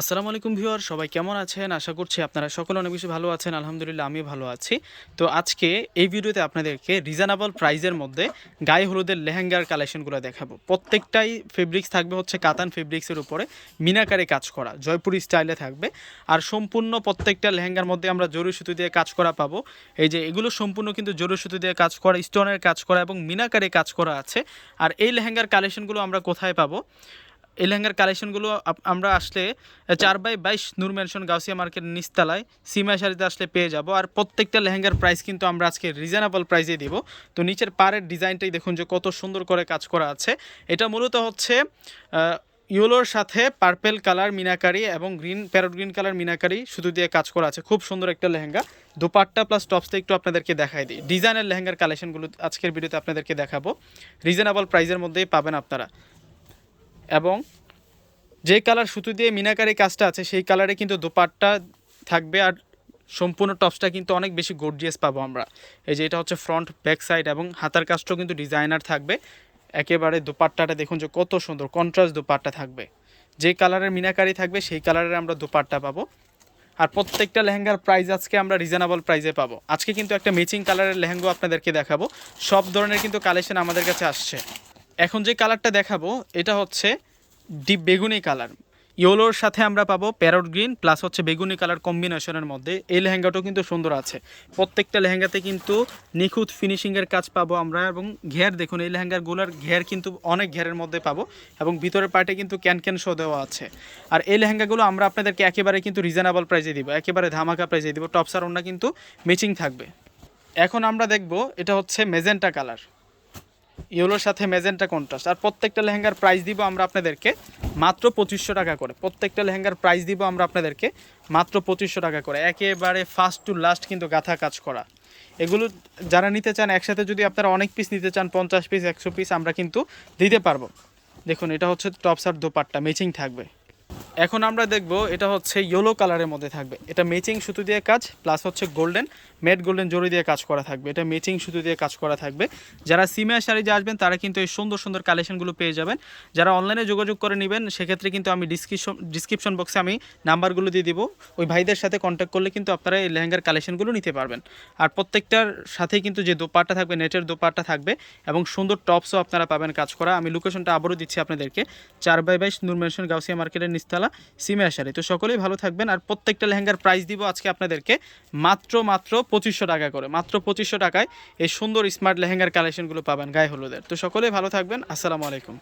আসসালামু আলাইকুম ভিউয়ার, সবাই কেমন আছেন? আশা করছি আপনারা সকলে অনেক বেশি ভালো আছেন, আলহামদুলিল্লাহ আমিও ভালো আছি। তো আজকে এই ভিডিওতে আপনাদেরকে রিজনেবল প্রাইজের মধ্যে গায়ে হলুদের লেহেঙ্গার কালেকশনগুলো দেখাবো। প্রত্যেকটাই ফেব্রিক্স থাকবে হচ্ছে কাতান ফেব্রিক্সের উপরে, মিনাকারে কাজ করা, জয়পুরি স্টাইলে থাকবে। আর সম্পূর্ণ প্রত্যেকটা লেহেঙ্গার মধ্যে আমরা জরুরি সুতো দিয়ে কাজ করা পাবো। এই যে এগুলো সম্পূর্ণ কিন্তু জরুরি সুতো দিয়ে কাজ করা স্টোনের কাজ করা এবং মিনাকারে কাজ করা আছে। আর এই লেহেঙ্গার কালেকশনগুলো আমরা কোথায় পাবো? এই লেহেঙ্গার কালেকশনগুলো আমরা আসলে চার বাই বাইশ নূর ম্যানশন গাউসিয়া মার্কেট নিচতলায় সিমা শাড়িতে আসলে পেয়ে যাব। আর প্রত্যেকটা লেহেঙ্গার প্রাইস কিন্তু আমরা আজকে রিজনেবল প্রাইসে দিব। তো নিচের পাড়ের ডিজাইনটাই দেখুন যে কত সুন্দর করে কাজ করা আছে। এটা মূলত হচ্ছে ইয়েলোর সাথে পার্পেল কালার মিনাকারি এবং green parrot green colour meenakari শুধু দিয়ে কাজ করা আছে। খুব সুন্দর একটা লেহেঙ্গা। দুপাট্টা প্লাস টপসটা একটু আপনাদেরকে দেখাই দিই। ডিজাইনের লেহেঙ্গার কালেকশনগুলো আজকের ভিডিওতে আপনাদেরকে দেখাবো। রিজনেবল প্রাইসের মধ্যেই পাবেন আপনারা। এবং যে কালার সুতো দিয়ে মিনাকারি কাজটা আছে, সেই কালারে কিন্তু দোপাট্টা থাকবে আর সম্পূর্ণ টপসটা কিন্তু অনেক বেশি গর্জিয়াস পাবো আমরা। এই যে এটা হচ্ছে ফ্রন্ট ব্যাক সাইড এবং হাতার কাজটাও কিন্তু ডিজাইনার থাকবে। একেবারে দোপাট্টাটা দেখুন যে কত সুন্দর কন্ট্রাস্ট দোপাট্টা থাকবে। যে কালারের মিনাকারি থাকবে, সেই কালারের আমরা দোপাট্টা পাবো। আর প্রত্যেকটা লেহেঙ্গার প্রাইস আজকে আমরা রিজনেবল প্রাইসে পাবো। আজকে কিন্তু একটা ম্যাচিং কালারের লেহেঙ্গা আপনাদেরকে দেখাবো। সব ধরনের কিন্তু কালেকশন আমাদের কাছে আসছে। এখন যে কালারটা দেখাবো, এটা হচ্ছে ডিপ বেগুনি কালার। ইয়োলোর সাথে আমরা পাবো প্যারট গ্রিন প্লাস হচ্ছে বেগুনি কালার কম্বিনেশনের মধ্যে। এই লেহেঙ্গাটাও কিন্তু সুন্দর আছে। প্রত্যেকটা লেহেঙ্গাতে কিন্তু নিখুঁত ফিনিশিংয়ের কাজ পাবো আমরা এবং ঘের দেখুন, এই লেহেঙ্গাগুলোর ঘের কিন্তু অনেক ঘেরের মধ্যে পাবো এবং ভিতরের পার্টে কিন্তু ক্যান ক্যান শো দেওয়া আছে। আর এই লেহেঙ্গাগুলো আমরা আপনাদেরকে একেবারে কিন্তু রিজনেবল প্রাইজে দিব, একেবারে ধামাকা প্রাইসে দিব টপসার ওনা কিন্তু ম্যাচিং থাকবে। এখন আমরা দেখব, এটা হচ্ছে মেজেন্টা কালার ইয়েলোর সাথে মেজেন্টা কন্ট্রাস্ট। আর প্রত্যেকটা লেহেঙ্গার প্রাইস দিব আমরা আপনাদেরকে মাত্র পঁচিশশো টাকা করে। প্রত্যেকটা লেহেঙ্গার প্রাইস দিব আমরা আপনাদেরকে মাত্র পঁচিশশো টাকা করে। একেবারে ফার্স্ট টু লাস্ট কিন্তু গাথা কাজ করা। এগুলো যারা নিতে চান, একসাথে যদি আপনারা অনেক পিস নিতে চান, পঞ্চাশ পিস একশো পিস আমরা কিন্তু দিতে পারব। দেখুন, এটা হচ্ছে টপস আর দোপাট্টা ম্যাচিং থাকবে। এখন আমরা দেখব এটা হচ্ছে ইয়েলো কালারের মধ্যে থাকবে। এটা ম্যাচিং সুতো দিয়ে কাজ প্লাস হচ্ছে গোল্ডেন মেড গোল্ডেন জড়ি দিয়ে কাজ করা থাকবে। এটা ম্যাচিং সুতো দিয়ে কাজ করা থাকবে। যারা সিমিয়া শাড়ি যে আসবেন, তারা কিন্তু এই সুন্দর সুন্দর কালেকশনগুলো পেয়ে যাবেন। যারা অনলাইনে যোগাযোগ করে নেবেন, সেক্ষেত্রে কিন্তু আমি ডিসক্রিপশন ডিসক্রিপশন বক্সে আমি নাম্বারগুলো দিয়ে দিব। ওই ভাইদের সাথে কন্ট্যাক্ট করলে কিন্তু আপনারা এই লেহেঙ্গার কালেকশনগুলো নিতে পারবেন। আর প্রত্যেকটার সাথে কিন্তু যে দোপাট্টা থাকবে নেটের দোপাট্টা থাকবে এবং সুন্দর টপসও আপনারা পাবেন কাজ করা। আমি লোকেশনটা আবারও দিচ্ছি আপনাদেরকে। চার বাই বাইশ, নূর মেনশন গাউসিয়া মার্কেটের নিস্তালা সিমিয়া আসারে। তো সকলেই ভালো থাকবেন। আর প্রত্যেকটা লেহেঙ্গার প্রাইস দিব আজকে আপনাদেরকে মাত্র মাত্র পঁচিশশো টাকা করে। মাত্র পঁচিশশো টাকায় এই সুন্দর স্মার্ট লেহেঙ্গার কালেকশনগুলো পাবেন গায়ে হলুদের। তো সকলেই ভালো থাকবেন। আসসালামু আলাইকুম।